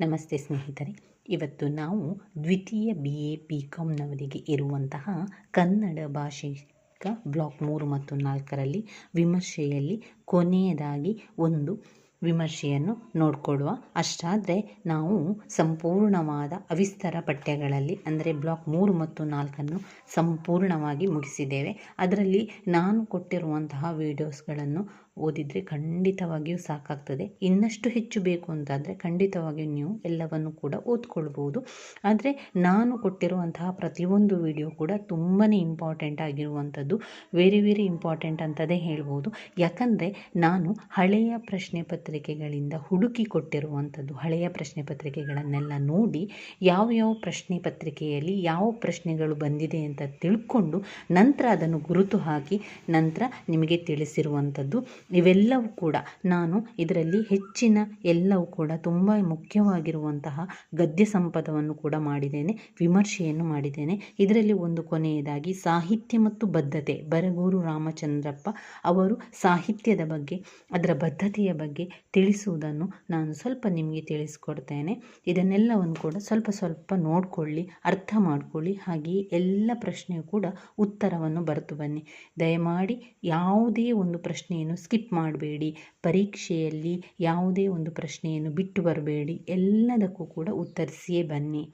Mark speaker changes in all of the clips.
Speaker 1: ನಮಸ್ತೆ ಸ್ನೇಹಿತರೆ. ಇವತ್ತು ನಾವು ದ್ವಿತೀಯ ಬಿ ಎ ಬಿ ಕಾಮ್ನವರಿಗೆ ಇರುವಂತಹ ಕನ್ನಡ ಭಾಷಿಕ ಬ್ಲಾಕ್ ಮೂರು ಮತ್ತು ನಾಲ್ಕರಲ್ಲಿ ವಿಮರ್ಶೆಯಲ್ಲಿ ಕೊನೆಯದಾಗಿ ಒಂದು ವಿಮರ್ಶೆಯನ್ನು ನೋಡಿಕೊಳ್ಳುವ ಅಷ್ಟಾದರೆ ನಾವು ಸಂಪೂರ್ಣವಾದ ಅವಿಸ್ತರ ಪಠ್ಯಗಳಲ್ಲಿ ಅಂದರೆ ಬ್ಲಾಕ್ ಮೂರು ಮತ್ತು ನಾಲ್ಕನ್ನು ಸಂಪೂರ್ಣವಾಗಿ ಮುಗಿಸಿದ್ದೇವೆ. ಅದರಲ್ಲಿ ನಾನು ಕೊಟ್ಟಿರುವಂತಹ ವೀಡಿಯೋಸ್ಗಳನ್ನು ಓದಿದರೆ ಖಂಡಿತವಾಗಿಯೂ ಸಾಕಾಗ್ತದೆ. ಇನ್ನಷ್ಟು ಹೆಚ್ಚು ಬೇಕು ಅಂತಾದರೆ ಖಂಡಿತವಾಗಿಯೂ ನೀವು ಎಲ್ಲವನ್ನು ಕೂಡ ಓದ್ಕೊಳ್ಬೋದು. ಆದರೆ ನಾನು ಕೊಟ್ಟಿರುವಂತಹ ಪ್ರತಿಯೊಂದು ವಿಡಿಯೋ ಕೂಡ ತುಂಬಾ ಇಂಪಾರ್ಟೆಂಟ್ ಆಗಿರುವಂಥದ್ದು, ವೆರಿ ವೆರಿ ಇಂಪಾರ್ಟೆಂಟ್ ಅಂತದೇ ಹೇಳ್ಬೋದು. ಯಾಕಂದರೆ ನಾನು ಹಳೆಯ ಪ್ರಶ್ನೆ ಪತ್ರಿಕೆಗಳಿಂದ ಹುಡುಕಿ ಕೊಟ್ಟಿರುವಂಥದ್ದು, ಹಳೆಯ ಪ್ರಶ್ನೆ ಪತ್ರಿಕೆಗಳನ್ನೆಲ್ಲ ನೋಡಿ ಯಾವ ಯಾವ ಪ್ರಶ್ನೆ ಪತ್ರಿಕೆಯಲ್ಲಿ ಯಾವ ಪ್ರಶ್ನೆಗಳು ಬಂದಿದೆ ಅಂತ ತಿಳ್ಕೊಂಡು ನಂತರ ಅದನ್ನು ಗುರುತು ಹಾಕಿ ನಂತರ ನಿಮಗೆ ತಿಳಿಸಿರುವಂಥದ್ದು. ಇವೆಲ್ಲವೂ ಕೂಡ, ನಾನು ಇದರಲ್ಲಿ ಹೆಚ್ಚಿನ ಎಲ್ಲವೂ ಕೂಡ ತುಂಬ ಮುಖ್ಯವಾಗಿರುವಂತಹ ಗದ್ಯ ಸಂಪದವನ್ನು ಕೂಡ ಮಾಡಿದ್ದೇನೆ, ವಿಮರ್ಶೆಯನ್ನು ಮಾಡಿದ್ದೇನೆ. ಇದರಲ್ಲಿ ಒಂದು ಕೊನೆಯದಾಗಿ ಸಾಹಿತ್ಯ ಮತ್ತು ಬದ್ಧತೆ. ಬರಗೂರು ರಾಮಚಂದ್ರಪ್ಪ ಅವರು ಸಾಹಿತ್ಯದ ಬಗ್ಗೆ, ಅದರ ಬದ್ಧತೆಯ ಬಗ್ಗೆ ತಿಳಿಸುವುದನ್ನು ನಾನು ಸ್ವಲ್ಪ ನಿಮಗೆ ತಿಳಿಸ್ಕೊಡ್ತೇನೆ. ಇದನ್ನೆಲ್ಲವನ್ನು ಕೂಡ ಸ್ವಲ್ಪ ಸ್ವಲ್ಪ ನೋಡಿಕೊಳ್ಳಿ, ಅರ್ಥ ಮಾಡಿಕೊಳ್ಳಿ, ಹಾಗೆಯೇ ಎಲ್ಲ ಪ್ರಶ್ನೆಯೂ ಕೂಡ ಉತ್ತರವನ್ನು ಬರೆದು ಬನ್ನಿ. ದಯಮಾಡಿ ಯಾವುದೇ ಒಂದು ಪ್ರಶ್ನೆಯನ್ನು ಸ್ಕಿಪ್ ಮಾಡಬೇಡಿ. ಪರೀಕ್ಷೆಯಲ್ಲಿ ಯಾವುದೇ ಒಂದು ಪ್ರಶ್ನೆಯನ್ನು ಬಿಟ್ಟು ಬರಬೇಡಿ. ಎಲ್ಲದಕ್ಕೂ ಕೂಡ ಉತ್ತರಿಸಿಯೇ ಬನ್ನಿ.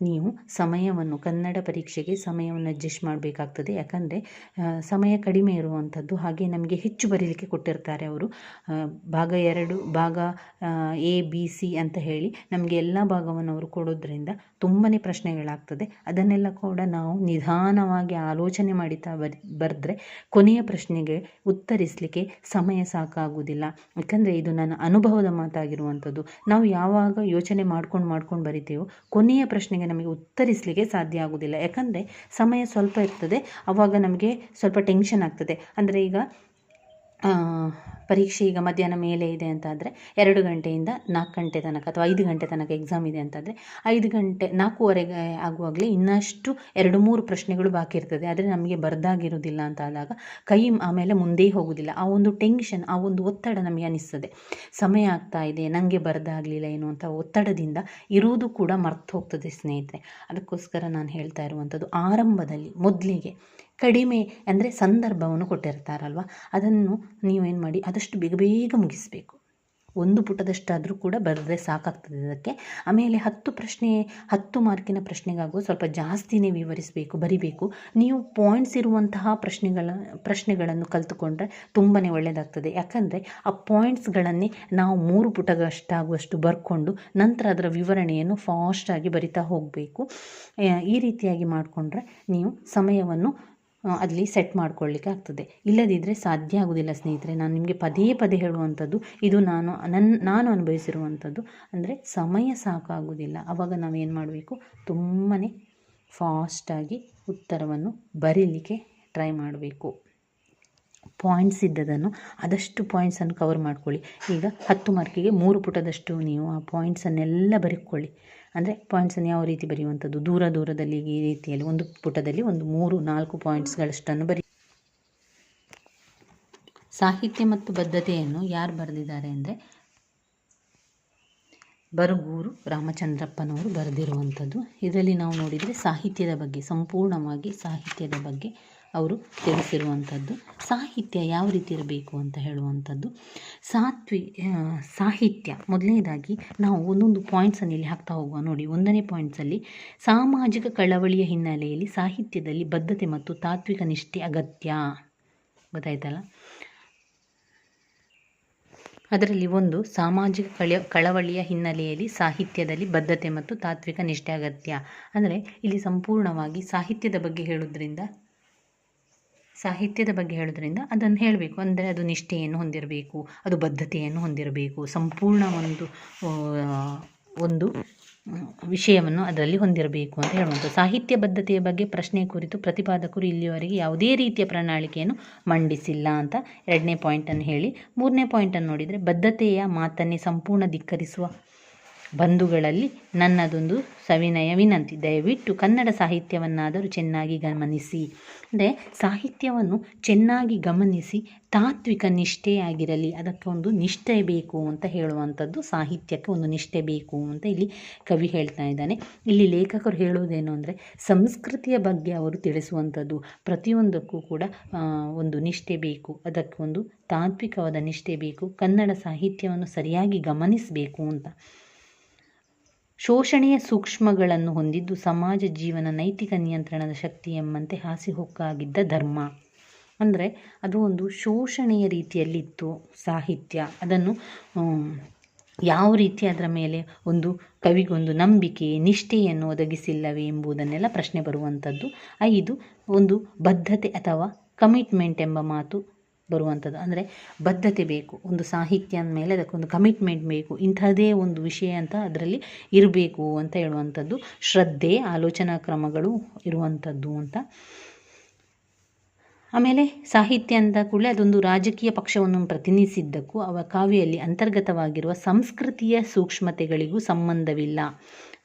Speaker 1: ನೀವು ಸಮಯವನ್ನು, ಕನ್ನಡ ಪರೀಕ್ಷೆಗೆ ಸಮಯವನ್ನು ಅಡ್ಜಸ್ಟ್ ಮಾಡಬೇಕಾಗ್ತದೆ. ಯಾಕಂದರೆ ಸಮಯ ಕಡಿಮೆ ಇರುವಂಥದ್ದು. ಹಾಗೆ ನಮಗೆ ಹೆಚ್ಚು ಬರೀಲಿಕ್ಕೆ ಕೊಟ್ಟಿರ್ತಾರೆ ಅವರು. ಭಾಗ ಎರಡು, ಭಾಗ ಎ ಬಿ ಸಿ ಅಂತ ಹೇಳಿ ನಮಗೆ ಎಲ್ಲ ಭಾಗವನ್ನು ಅವರು ಕೊಡೋದ್ರಿಂದ ತುಂಬಾ ಪ್ರಶ್ನೆಗಳಾಗ್ತದೆ. ಅದನ್ನೆಲ್ಲ ಕೂಡ ನಾವು ನಿಧಾನವಾಗಿ ಆಲೋಚನೆ ಮಾಡಿತಾ ಬರ್, ಬರೆದ್ರೆ ಕೊನೆಯ ಪ್ರಶ್ನೆಗೆ ಉತ್ತರಿಸಲಿಕ್ಕೆ ಸಮಯ ಸಾಕಾಗುವುದಿಲ್ಲ. ಯಾಕಂದರೆ ಇದು ನನ್ನ ಅನುಭವದ ಮಾತಾಗಿರುವಂಥದ್ದು. ನಾವು ಯಾವಾಗ ಯೋಚನೆ ಮಾಡ್ಕೊಂಡು ಮಾಡ್ಕೊಂಡು ಬರಿತೇವೋ ಕೊನೆಯ ಪ್ರಶ್ನೆಗೆ ನಮಗೆ ಉತ್ತರಿಸಲಿಕ್ಕೆ ಸಾಧ್ಯ ಆಗುವುದಿಲ್ಲ. ಯಾಕಂದರೆ ಸಮಯ ಸ್ವಲ್ಪ ಇರ್ತದೆ ಆವಾಗ ನಮಗೆ ಸ್ವಲ್ಪ ಟೆನ್ಷನ್ ಆಗ್ತದೆ. ಅಂದರೆ ಈಗ ಪರೀಕ್ಷೆ ಈಗ ಮಧ್ಯಾಹ್ನ ಮೇಲೆ ಇದೆ ಅಂತಾದರೆ ಎರಡು ಗಂಟೆಯಿಂದ ನಾಲ್ಕು ಗಂಟೆ ತನಕ ಅಥವಾ ಐದು ಗಂಟೆ ತನಕ ಎಕ್ಸಾಮ್ ಇದೆ ಅಂತಾದರೆ ಐದು ಗಂಟೆ, ನಾಲ್ಕೂವರೆಗೆ ಆಗುವಾಗಲೇ ಇನ್ನಷ್ಟು ಎರಡು ಮೂರು ಪ್ರಶ್ನೆಗಳು ಬಾಕಿ ಇರ್ತದೆ. ಆದರೆ ನಮಗೆ ಬರ್ದಾಗಿರೋದಿಲ್ಲ ಅಂತ ಆದಾಗ ಕೈ ಆಮೇಲೆ ಮುಂದೆ ಹೋಗೋದಿಲ್ಲ ಆ ಒಂದು ಟೆನ್ಷನ್ ಆ ಒಂದು ಒತ್ತಡ ನಮಗೆ ಅನಿಸ್ತದೆ. ಸಮಯ ಆಗ್ತಾ ಇದೆ ನನಗೆ ಬರ್ದಾಗಲಿಲ್ಲ ಏನು ಅಂತ ಒತ್ತಡದಿಂದ ಇರುವುದು ಕೂಡ ಮರ್ತು ಹೋಗ್ತದೆ ಸ್ನೇಹಿತರೆ. ಅದಕ್ಕೋಸ್ಕರ ನಾನು ಹೇಳ್ತಾ ಇರುವಂಥದ್ದು, ಆರಂಭದಲ್ಲಿ ಮೊದಲಿಗೆ ಕಡಿಮೆ ಅಂದರೆ ಸಂದರ್ಭವನ್ನು ಕೊಟ್ಟಿರ್ತಾರಲ್ವ? ಅದನ್ನು ನೀವೇನು ಮಾಡಿ ಆದಷ್ಟು ಬೇಗ ಬೇಗ ಮುಗಿಸಬೇಕು. ಒಂದು ಪುಟದಷ್ಟಾದರೂ ಕೂಡ ಬರೆದ್ರೆ ಸಾಕಾಗ್ತದೆ ಅದಕ್ಕೆ ಆಮೇಲೆ ಹತ್ತು ಪ್ರಶ್ನೆ, ಹತ್ತು ಮಾರ್ಕಿನ ಪ್ರಶ್ನೆಗಾಗುವ ಸ್ವಲ್ಪ ಜಾಸ್ತಿನೇ ವಿವರಿಸಬೇಕು, ಬರಿಬೇಕು. ನೀವು ಪಾಯಿಂಟ್ಸ್ ಇರುವಂತಹ ಪ್ರಶ್ನೆಗಳ, ಪ್ರಶ್ನೆಗಳನ್ನು ಕಲ್ತುಕೊಂಡ್ರೆ ತುಂಬಾ ಒಳ್ಳೆಯದಾಗ್ತದೆ ಯಾಕಂದರೆ ಆ ಪಾಯಿಂಟ್ಸ್ಗಳನ್ನೇ ನಾವು ಮೂರು ಪುಟಗಷ್ಟಾಗುವಷ್ಟು ಬರ್ಕೊಂಡು ನಂತರ ಅದರ ವಿವರಣೆಯನ್ನು ಫಾಸ್ಟಾಗಿ ಬರಿತಾ ಹೋಗಬೇಕು. ಈ ರೀತಿಯಾಗಿ ಮಾಡಿಕೊಂಡ್ರೆ ನೀವು ಸಮಯವನ್ನು ಅಲ್ಲಿ ಸೆಟ್ ಮಾಡ್ಕೊಳ್ಳಿಕ್ಕೆ ಆಗ್ತದೆ. ಇಲ್ಲದಿದ್ದರೆ ಸಾಧ್ಯ ಆಗೋದಿಲ್ಲ ಸ್ನೇಹಿತರೆ, ನಾನು ನಿಮಗೆ ಪದೇ ಪದೇ ಹೇಳುವಂಥದ್ದು, ಇದು ನಾನು ನನ್ನ ನಾನು ಅನುಭವಿಸಿರುವಂಥದ್ದು. ಅಂದರೆ ಸಮಯ ಸಾಕಾಗೋದಿಲ್ಲ. ಆವಾಗ ನಾವೇನು ಮಾಡಬೇಕು? ತುಂಬಾ ಫಾಸ್ಟಾಗಿ ಉತ್ತರವನ್ನು ಬರೀಲಿಕ್ಕೆ ಟ್ರೈ ಮಾಡಬೇಕು. ಪಾಯಿಂಟ್ಸ್ ಇದ್ದದನ್ನು ಆದಷ್ಟು ಪಾಯಿಂಟ್ಸನ್ನು ಕವರ್ ಮಾಡ್ಕೊಳ್ಳಿ. ಈಗ ಹತ್ತು ಮಾರ್ಕಿಗೆ ಮೂರು ಪುಟದಷ್ಟು ನೀವು ಆ ಪಾಯಿಂಟ್ಸನ್ನೆಲ್ಲ ಬರೀಕೊಳ್ಳಿ. ಅಂದರೆ ಪಾಯಿಂಟ್ಸನ್ನು ಯಾವ ರೀತಿ ಬರೆಯುವಂಥದ್ದು? ದೂರ ದೂರದಲ್ಲಿ ಈ ರೀತಿಯಲ್ಲಿ ಒಂದು ಪುಟದಲ್ಲಿ ಒಂದು ಮೂರು, ನಾಲ್ಕು ಪಾಯಿಂಟ್ಸ್ಗಳಷ್ಟನ್ನು ಬರಿ ಸಾಹಿತ್ಯ ಮತ್ತು ಬದ್ಧತೆಯನ್ನು ಯಾರು ಬರೆದಿದ್ದಾರೆ ಅಂದರೆ ಬರಗೂರು ರಾಮಚಂದ್ರಪ್ಪನವರು ಬರೆದಿರುವಂಥದ್ದು. ಇದರಲ್ಲಿ ನಾವು ನೋಡಿದರೆ ಸಾಹಿತ್ಯದ ಬಗ್ಗೆ, ಸಂಪೂರ್ಣವಾಗಿ ಸಾಹಿತ್ಯದ ಬಗ್ಗೆ ಅವರು ತಿಳಿಸಿರುವಂಥದ್ದು. ಸಾಹಿತ್ಯ ಯಾವ ರೀತಿ ಇರಬೇಕು ಅಂತ ಹೇಳುವಂಥದ್ದು. ಸಾತ್ವಿ ಸಾಹಿತ್ಯ. ಮೊದಲನೇದಾಗಿ ನಾವು ಒಂದೊಂದು ಪಾಯಿಂಟ್ಸನ್ನು ಇಲ್ಲಿ ಹಾಕ್ತಾ ಹೋಗುವ. ನೋಡಿ, ಒಂದನೇ ಪಾಯಿಂಟ್ಸಲ್ಲಿ ಸಾಮಾಜಿಕ ಕಳವಳಿಯ ಹಿನ್ನೆಲೆಯಲ್ಲಿ ಸಾಹಿತ್ಯದಲ್ಲಿ ಬದ್ಧತೆ ಮತ್ತು ತಾತ್ವಿಕ ನಿಷ್ಠೆ ಅಗತ್ಯ. ಗೊತ್ತಾಯ್ತಲ್ಲ? ಅದರಲ್ಲಿ ಒಂದು, ಸಾಮಾಜಿಕ ಕಳ ಕಳವಳಿಯ ಹಿನ್ನೆಲೆಯಲ್ಲಿ ಸಾಹಿತ್ಯದಲ್ಲಿ ಬದ್ಧತೆ ಮತ್ತು ತಾತ್ವಿಕ ನಿಷ್ಠೆ ಅಗತ್ಯ. ಅಂದರೆ ಇಲ್ಲಿ ಸಂಪೂರ್ಣವಾಗಿ ಸಾಹಿತ್ಯದ ಬಗ್ಗೆ ಹೇಳೋದ್ರಿಂದ ಸಾಹಿತ್ಯದ ಬಗ್ಗೆ ಹೇಳೋದ್ರಿಂದ ಅದನ್ನು ಹೇಳಬೇಕು. ಅಂದರೆ ಅದು ನಿಷ್ಠೆಯನ್ನು ಹೊಂದಿರಬೇಕು, ಅದು ಬದ್ಧತೆಯನ್ನು ಹೊಂದಿರಬೇಕು, ಸಂಪೂರ್ಣ ಒಂದು ಒಂದು ವಿಷಯವನ್ನು ಅದರಲ್ಲಿ ಹೊಂದಿರಬೇಕು ಅಂತ ಹೇಳುವಂಥ ಸಾಹಿತ್ಯ ಬದ್ಧತೆಯ ಬಗ್ಗೆ ಪ್ರಶ್ನೆ ಕುರಿತು ಪ್ರತಿಪಾದಕರು ಇಲ್ಲಿಯವರೆಗೆ ಯಾವುದೇ ರೀತಿಯ ಪ್ರಣಾಳಿಕೆಯನ್ನು ಮಂಡಿಸಿಲ್ಲ ಅಂತ ಎರಡನೇ ಪಾಯಿಂಟನ್ನು ಹೇಳಿ. ಮೂರನೇ ಪಾಯಿಂಟನ್ನು ನೋಡಿದರೆ ಬದ್ಧತೆಯ ಮಾತನ್ನೇ ಸಂಪೂರ್ಣ ಧಿಕ್ಕರಿಸುವ ಬಂಧುಗಳಲ್ಲಿ ನನ್ನದೊಂದು ಸವಿನಯ ವಿನಂತಿ. ದಯವಿಟ್ಟು ಕನ್ನಡ ಸಾಹಿತ್ಯವನ್ನಾದರೂ ಚೆನ್ನಾಗಿ ಗಮನಿಸಿ. ಅಂದರೆ ಸಾಹಿತ್ಯವನ್ನು ಚೆನ್ನಾಗಿ ಗಮನಿಸಿ ತಾತ್ವಿಕ ನಿಷ್ಠೆಯಾಗಿರಲಿ, ಅದಕ್ಕೆ ಒಂದು ನಿಷ್ಠೆ ಬೇಕು ಅಂತ ಹೇಳುವಂಥದ್ದು ಸಾಹಿತ್ಯಕ್ಕೆ ಒಂದು ನಿಷ್ಠೆ ಬೇಕು ಅಂತ ಇಲ್ಲಿ ಕವಿ ಹೇಳ್ತಾ ಇದ್ದಾನೆ. ಇಲ್ಲಿ ಲೇಖಕರು ಹೇಳುವುದೇನು ಅಂದರೆ, ಸಂಸ್ಕೃತಿಯ ಬಗ್ಗೆ ಅವರು ತಿಳಿಸುವಂಥದ್ದು ಪ್ರತಿಯೊಂದಕ್ಕೂ ಕೂಡ ಒಂದು ನಿಷ್ಠೆ ಬೇಕು, ಅದಕ್ಕೆ ಒಂದು ತಾತ್ವಿಕವಾದ ನಿಷ್ಠೆ ಬೇಕು, ಕನ್ನಡ ಸಾಹಿತ್ಯವನ್ನು ಸರಿಯಾಗಿ ಗಮನಿಸಬೇಕು ಅಂತ. ಶೋಷಣೆಯ ಸೂಕ್ಷ್ಮಗಳನ್ನು ಹೊಂದಿದ್ದು ಸಮಾಜ ಜೀವನ ನೈತಿಕ ನಿಯಂತ್ರಣದ ಶಕ್ತಿ ಎಂಬಂತೆ ಹಾಸಿಹೊಕ್ಕಾಗಿದ್ದ ಧರ್ಮ. ಅಂದರೆ ಅದು ಒಂದು ಶೋಷಣೆಯ ರೀತಿಯಲ್ಲಿತ್ತು ಸಾಹಿತ್ಯ. ಅದನ್ನು ಯಾವ ರೀತಿ ಅದರ ಮೇಲೆ ಒಂದು ಕವಿಗೊಂದು ನಂಬಿಕೆ, ನಿಷ್ಠೆಯನ್ನು ಒದಗಿಸಿಲ್ಲವೇ ಎಂಬುದನ್ನೆಲ್ಲ ಪ್ರಶ್ನೆ ಬರುವಂಥದ್ದು. ಐದು ಒಂದು ಬದ್ಧತೆ ಅಥವಾ ಕಮಿಟ್ಮೆಂಟ್ ಎಂಬ ಮಾತು ಬರುವಂಥದ್ದು ಅಂದರೆ ಬದ್ಧತೆ ಬೇಕು, ಒಂದು ಸಾಹಿತ್ಯ ಅಂದಮೇಲೆ ಅದಕ್ಕೊಂದು ಕಮಿಟ್ಮೆಂಟ್ ಬೇಕು, ಇಂಥದ್ದೇ ಒಂದು ವಿಷಯ ಅಂತ ಅದರಲ್ಲಿ ಇರಬೇಕು ಅಂತ ಹೇಳುವಂಥದ್ದು ಶ್ರದ್ಧೆ, ಆಲೋಚನಾ ಕ್ರಮಗಳು ಇರುವಂಥದ್ದು ಅಂತ. ಆಮೇಲೆ ಸಾಹಿತ್ಯ ಅಂದ ಕೂಡಲೇ ಅದೊಂದು ರಾಜಕೀಯ ಪಕ್ಷವನ್ನು ಪ್ರತಿನಿಧಿಸಿದ್ದಕ್ಕೂ ಅವ ಕಾವ್ಯದಲ್ಲಿ ಅಂತರ್ಗತವಾಗಿರುವ ಸಂಸ್ಕೃತಿಯ ಸೂಕ್ಷ್ಮತೆಗಳಿಗೂ ಸಂಬಂಧವಿಲ್ಲ.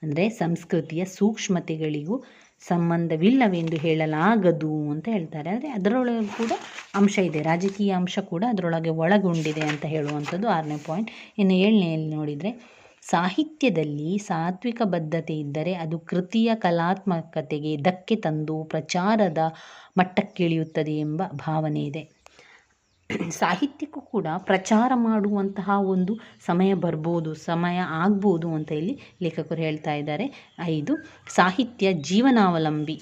Speaker 1: ಅಂದರೆ ಸಂಸ್ಕೃತಿಯ ಸೂಕ್ಷ್ಮತೆಗಳಿಗೂ ಸಂಬಂಧವಿಲ್ಲವೆಂದು ಹೇಳಲಾಗದು ಅಂತ ಹೇಳ್ತಾರೆ. ಆದರೆ ಅದರೊಳಗೆ ಕೂಡ ಅಂಶ ಇದೆ. ರಾಜಕೀಯ ಅಂಶ ಕೂಡ ಅದರೊಳಗೆ ಒಳಗೊಂಡಿದೆ ಅಂತ ಹೇಳುವಂಥದ್ದು ಆರನೇ ಪಾಯಿಂಟ್ ಇನ್ನು ಏಳನೆಯಲ್ಲಿ ನೋಡಿದರೆ, ಸಾಹಿತ್ಯದಲ್ಲಿ ಸಾತ್ವಿಕ ಬದ್ಧತೆ ಇದ್ದರೆ ಅದು ಕೃತಿಯ ಕಲಾತ್ಮಕತೆಗೆ ಧಕ್ಕೆ ತಂದು ಪ್ರಚಾರದ ಮಟ್ಟಕ್ಕಿಳಿಯುತ್ತದೆ ಎಂಬ ಭಾವನೆ ಇದೆ. ಸಾಹಿತ್ಯಕ್ಕೂ ಕೂಡ ಪ್ರಚಾರ ಮಾಡುವಂತಹ ಒಂದು ಸಮಯ ಬರ್ಬೋದು, ಸಮಯ ಆಗ್ಬೋದು ಅಂತ ಇಲ್ಲಿ ಲೇಖಕರು ಹೇಳ್ತಾ ಇದ್ದಾರೆ. ಐದು, ಸಾಹಿತ್ಯ ಜೀವನಾವಲಂಬಿ.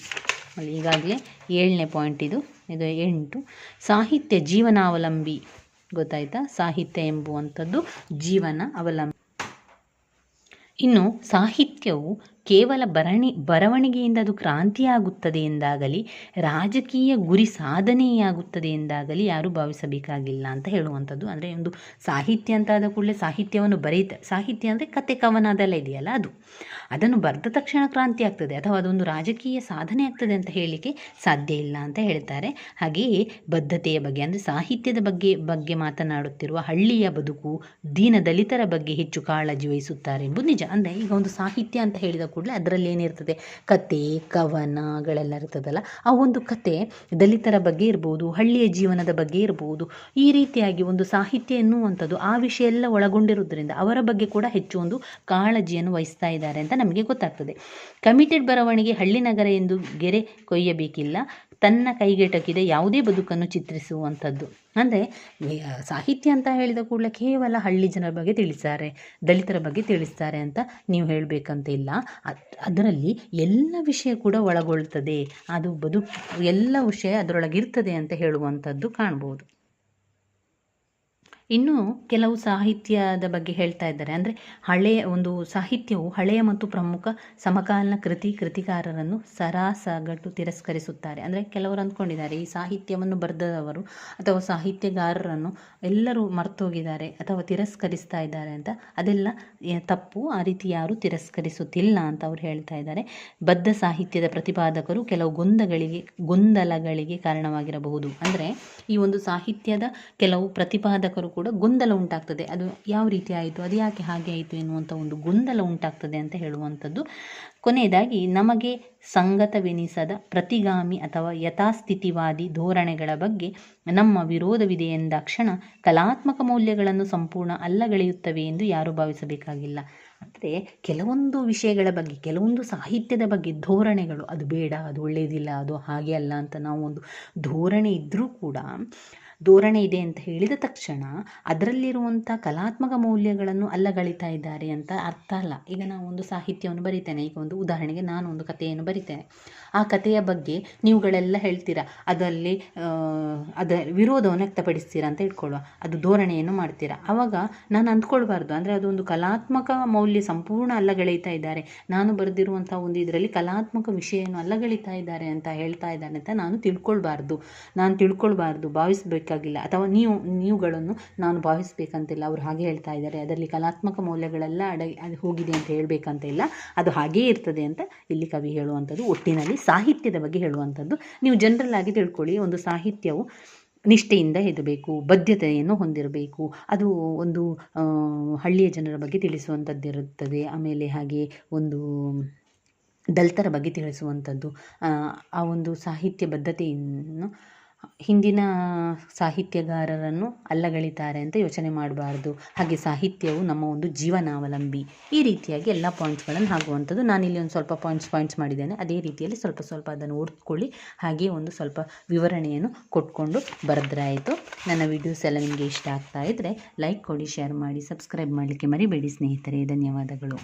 Speaker 1: ಈಗಾಗಲೇ ಏಳನೇ ಪಾಯಿಂಟ್ ಇದು. ಇದು ಎಂಟು, ಸಾಹಿತ್ಯ ಜೀವನಾವಲಂಬಿ. ಗೊತ್ತಾಯ್ತಾ? ಸಾಹಿತ್ಯ ಎಂಬುವಂಥದ್ದು ಜೀವನ ಅವಲಂಬಿ. ಇನ್ನು ಸಾಹಿತ್ಯವು ಕೇವಲ ಬರಣಿ, ಬರವಣಿಗೆಯಿಂದ ಅದು ಕ್ರಾಂತಿಯಾಗುತ್ತದೆ ಎಂದಾಗಲಿ, ರಾಜಕೀಯ ಗುರಿ ಸಾಧನೆಯಾಗುತ್ತದೆ ಎಂದಾಗಲಿ ಯಾರೂ ಭಾವಿಸಬೇಕಾಗಿಲ್ಲ ಅಂತ ಹೇಳುವಂಥದ್ದು. ಅಂದರೆ ಒಂದು ಸಾಹಿತ್ಯ ಅಂತ ಆದ ಕೂಡಲೇ ಸಾಹಿತ್ಯವನ್ನು ಬರೀತ ಸಾಹಿತ್ಯ ಅಂದರೆ ಕತೆ, ಕವನ ಅದೆಲ್ಲ ಇದೆಯಲ್ಲ ಅದು. ಅದನ್ನು ಬರೆದ ತಕ್ಷಣ ಕ್ರಾಂತಿ ಆಗ್ತದೆ. ಅಥವಾ ಅದೊಂದು ರಾಜಕೀಯ ಸಾಧನೆ ಆಗ್ತದೆ ಅಂತ ಹೇಳಲಿಕ್ಕೆ ಸಾಧ್ಯ ಇಲ್ಲ ಅಂತ ಹೇಳ್ತಾರೆ. ಹಾಗೆಯೇ ಬದ್ಧತೆಯ ಬಗ್ಗೆ, ಅಂದರೆ ಸಾಹಿತ್ಯದ ಬಗ್ಗೆ ಬಗ್ಗೆ ಮಾತನಾಡುತ್ತಿರುವ ಹಳ್ಳಿಯ ಬದುಕು ದೀನ ದಲಿತರ ಬಗ್ಗೆ ಹೆಚ್ಚು ಕಾಳಜಿ ವಹಿಸುತ್ತಾರೆ ಎಂಬುದು ನಿಜ. ಅಂದರೆ ಈಗ ಒಂದು ಸಾಹಿತ್ಯ ಅಂತ ಹೇಳಿದ ಕೂಡಲೇ ಅದರಲ್ಲಿ ಏನಿರ್ತದೆ? ಕತೆ ಕವನಗಳೆಲ್ಲ ಇರ್ತದಲ್ಲ, ಆ ಒಂದು ಕತೆ ದಲಿತರ ಬಗ್ಗೆ ಇರ್ಬೋದು, ಹಳ್ಳಿಯ ಜೀವನದ ಬಗ್ಗೆ ಇರ್ಬೋದು, ಈ ರೀತಿಯಾಗಿ ಒಂದು ಸಾಹಿತ್ಯ ಎನ್ನುವಂಥದ್ದು ಆ ವಿಷಯ ಎಲ್ಲ ಒಳಗೊಂಡಿರುವುದರಿಂದ ಅವರ ಬಗ್ಗೆ ಕೂಡ ಹೆಚ್ಚು ಒಂದು ಕಾಳಜಿಯನ್ನು ವಹಿಸ್ತಾ ಇದ್ದಾರೆ ಅಂತ ನಮಗೆ ಗೊತ್ತಾಗ್ತದೆ. ಕಮಿಟೆಡ್ ಬರವಣಿಗೆ ಹಳ್ಳಿ ನಗರ ಎಂದು ಗೆರೆ ಕೊಯ್ಯಬೇಕಿಲ್ಲ. ತನ್ನ ಕೈಗೆಟಕಿದ ಯಾವುದೇ ಬದುಕನ್ನು ಚಿತ್ರಿಸುವಂಥದ್ದು. ಅಂದರೆ ಸಾಹಿತ್ಯ ಅಂತ ಹೇಳಿದ ಕೂಡಲೇ ಕೇವಲ ಹಳ್ಳಿ ಜನರ ಬಗ್ಗೆ ತಿಳಿಸ್ತಾರೆ, ದಲಿತರ ಬಗ್ಗೆ ತಿಳಿಸ್ತಾರೆ ಅಂತ ನೀವು ಹೇಳಬೇಕಂತ ಇಲ್ಲ. ಅದ್- ಅದರಲ್ಲಿ ಎಲ್ಲ ವಿಷಯ ಕೂಡ ಒಳಗೊಳ್ತದೆ. ಅದು ಬದುಕು, ಎಲ್ಲ ವಿಷಯ ಅದರೊಳಗಿರ್ತದೆ ಅಂತ ಹೇಳುವಂಥದ್ದು ಕಾಣ್ಬೋದು. ಇನ್ನು ಕೆಲವು ಸಾಹಿತ್ಯದ ಬಗ್ಗೆ ಹೇಳ್ತಾ ಇದ್ದಾರೆ. ಅಂದರೆ ಹಳೆಯ ಒಂದು ಸಾಹಿತ್ಯವು ಹಳೆಯ ಮತ್ತು ಪ್ರಮುಖ ಸಮಕಾಲೀನ ಕೃತಿ ಕೃತಿಕಾರರನ್ನು ಸರಾಸಗಟ್ಟು ತಿರಸ್ಕರಿಸುತ್ತಾರೆ. ಅಂದರೆ ಕೆಲವರು ಅಂದ್ಕೊಂಡಿದ್ದಾರೆ, ಈ ಸಾಹಿತ್ಯವನ್ನು ಬರೆದವರು ಅಥವಾ ಸಾಹಿತ್ಯಗಾರರನ್ನು ಎಲ್ಲರೂ ಮರ್ತೋಗಿದ್ದಾರೆ ಅಥವಾ ತಿರಸ್ಕರಿಸ್ತಾ ಇದ್ದಾರೆ ಅಂತ ಅದೆಲ್ಲ ತಪ್ಪು. ಆ ರೀತಿ ಯಾರೂ ತಿರಸ್ಕರಿಸುತ್ತಿಲ್ಲ ಅಂತ ಅವ್ರು ಹೇಳ್ತಾ ಇದ್ದಾರೆ. ಬದ್ಧ ಸಾಹಿತ್ಯದ ಪ್ರತಿಪಾದಕರು ಕೆಲವು ಗೊಂದಗಳಿಗೆ, ಗೊಂದಲಗಳಿಗೆ ಕಾರಣವಾಗಿರಬಹುದು. ಅಂದರೆ ಈ ಒಂದು ಸಾಹಿತ್ಯದ ಕೆಲವು ಪ್ರತಿಪಾದಕರು ಕೂಡ ಗೊಂದಲ ಉಂಟಾಗ್ತದೆ. ಅದು ಯಾವ ರೀತಿ ಆಯಿತು? ಅದು ಯಾಕೆ ಹಾಗೆ ಆಯಿತು ಎನ್ನುವಂಥ ಒಂದು ಗೊಂದಲ ಉಂಟಾಗ್ತದೆ ಅಂತ ಹೇಳುವಂಥದ್ದು. ಕೊನೆಯದಾಗಿ ನಮಗೆ ಸಂಗತವೆನಿಸದ ಪ್ರತಿಗಾಮಿ ಅಥವಾ ಯಥಾಸ್ಥಿತಿವಾದಿ ಧೋರಣೆಗಳ ಬಗ್ಗೆ ನಮ್ಮ ವಿರೋಧವಿದೆ ಎಂದಾಕ್ಷಣ ಕಲಾತ್ಮಕ ಮೌಲ್ಯಗಳನ್ನು ಸಂಪೂರ್ಣ ಅಲ್ಲಗಳೆಯುತ್ತವೆ ಎಂದು ಯಾರೂ ಭಾವಿಸಬೇಕಾಗಿಲ್ಲ. ಅಂದರೆ ಕೆಲವೊಂದು ವಿಷಯಗಳ ಬಗ್ಗೆ, ಕೆಲವೊಂದು ಸಾಹಿತ್ಯದ ಬಗ್ಗೆ ಧೋರಣೆಗಳು ಅದು ಬೇಡ, ಅದು ಒಳ್ಳೆಯದಿಲ್ಲ ಅದು ಹಾಗೆ ಅಲ್ಲ ಅಂತ ನಾವು ಒಂದು ಧೋರಣೆ ಇದ್ದರೂ ಕೂಡ ಧೋರಣೆ ಇದೆ ಅಂತ ಹೇಳಿದ ತಕ್ಷಣ ಅದರಲ್ಲಿರುವಂಥ ಕಲಾತ್ಮಕ ಮೌಲ್ಯಗಳನ್ನು ಅಲ್ಲಗಳಿತಾ ಇದ್ದಾರೆ ಅಂತ ಅರ್ಥ ಅಲ್ಲ. ಈಗ ನಾವು ಒಂದು ಸಾಹಿತ್ಯವನ್ನು ಬರಿತೇನೆ. ಈಗ ಒಂದು ಉದಾಹರಣೆಗೆ ನಾನು ಒಂದು ಕಥೆಯನ್ನು ಬರಿತೇನೆ. ಆ ಕಥೆಯ ಬಗ್ಗೆ ನೀವುಗಳೆಲ್ಲ ಹೇಳ್ತೀರಾ? ಅದರಲ್ಲಿ ಅದ ವಿರೋಧವನ್ನು ವ್ಯಕ್ತಪಡಿಸ್ತೀರಾ ಅಂತ ಇಟ್ಕೊಳ್ಳುವ. ಅದು ಧೋರಣೆಯನ್ನು ಮಾಡ್ತೀರಾ? ಆವಾಗ ನಾನು ಅಂದ್ಕೊಳ್ಬಾರ್ದು. ಅಂದರೆ ಅದೊಂದು ಕಲಾತ್ಮಕ ಮೌಲ್ಯ ಸಂಪೂರ್ಣ ಅಲ್ಲಗಳಿತಾ ಇದ್ದಾರೆ. ನಾನು ಬರೆದಿರುವಂಥ ಒಂದು ಇದರಲ್ಲಿ ಕಲಾತ್ಮಕ ವಿಷಯವನ್ನು ಅಲ್ಲಗಳಿತಾ ಇದ್ದಾರೆ ಅಂತ ಹೇಳ್ತಾ ಇದ್ದಾರೆ ಅಂತ ನಾನು ತಿಳ್ಕೊಳ್ಬಾರ್ದು. ನಾನು ತಿಳ್ಕೊಳ್ಬಾರ್ದು. ಭಾವಿಸಬೇಕಾಗಿಲ್ಲ ಅಥವಾ ನೀವು, ನೀವುಗಳನ್ನು ನಾನು ಭಾವಿಸಬೇಕಂತಿಲ್ಲ. ಅವರು ಹಾಗೆ ಹೇಳ್ತಾ ಇದ್ದಾರೆ. ಅದರಲ್ಲಿ ಕಲಾತ್ಮಕ ಮೌಲ್ಯಗಳೆಲ್ಲ ಅಡ ಹೋಗಿದೆ ಅಂತ ಹೇಳಬೇಕಂತ ಇಲ್ಲ. ಅದು ಹಾಗೇ ಇರ್ತದೆ ಅಂತ ಇಲ್ಲಿ ಕವಿ ಹೇಳುವಂಥದ್ದು. ಒಟ್ಟಿನಲ್ಲಿ ಸಾಹಿತ್ಯದ ಬಗ್ಗೆ ಹೇಳುವಂಥದ್ದು. ನೀವು ಜನರಲ್ ಆಗಿ ತಿಳ್ಕೊಳ್ಳಿ. ಒಂದು ಸಾಹಿತ್ಯವು ನಿಷ್ಠೆಯಿಂದ ಇರಬೇಕು ಬದ್ಧತೆಯನ್ನು ಹೊಂದಿರಬೇಕು. ಅದು ಒಂದು ಹಳ್ಳಿಯ ಜನರ ಬಗ್ಗೆ ತಿಳಿಸುವಂಥದ್ದಿರುತ್ತದೆ. ಆಮೇಲೆ ಹಾಗೆ ಒಂದು ದಲಿತರ ಬಗ್ಗೆ ತಿಳಿಸುವಂಥದ್ದು. ಆ ಒಂದು ಸಾಹಿತ್ಯ ಬದ್ಧತೆಯನ್ನು ಹಿಂದಿನ ಸಾಹಿತ್ಯಗಾರರನ್ನು ಅಲ್ಲಗಳಿತಾರೆ ಅಂತ ಯೋಚನೆ ಮಾಡಬಾರ್ದು. ಹಾಗೆ ಸಾಹಿತ್ಯವು ನಮ್ಮ ಒಂದು ಜೀವನಾವಲಂಬಿ. ಈ ರೀತಿಯಾಗಿ ಎಲ್ಲ ಪಾಯಿಂಟ್ಸ್ಗಳನ್ನು ಆಗುವಂಥದ್ದು ನಾನಿಲ್ಲಿ ಒಂದು ಸ್ವಲ್ಪ ಪಾಯಿಂಟ್ಸ್ ಪಾಯಿಂಟ್ಸ್ ಮಾಡಿದ್ದೇನೆ. ಅದೇ ರೀತಿಯಲ್ಲಿ ಸ್ವಲ್ಪ ಸ್ವಲ್ಪ ಅದನ್ನು ಓದ್ಕೊಳ್ಳಿ. ಹಾಗೆ ಒಂದು ಸ್ವಲ್ಪ ವಿವರಣೆಯನ್ನು ಕೊಟ್ಕೊಂಡು ಬರೆದ್ರಾಯಿತು. ನನ್ನ ವಿಡಿಯೋಸ್ ಎಲ್ಲ ನಿಮಗೆ ಇಷ್ಟ ಆಗ್ತಾ ಇದ್ದರೆ ಲೈಕ್ ಕೊಡಿ ಶೇರ್ ಮಾಡಿ ಸಬ್ಸ್ಕ್ರೈಬ್ ಮಾಡಲಿಕ್ಕೆ ಮರಿಬೇಡಿ ಸ್ನೇಹಿತರೆ. ಧನ್ಯವಾದಗಳು.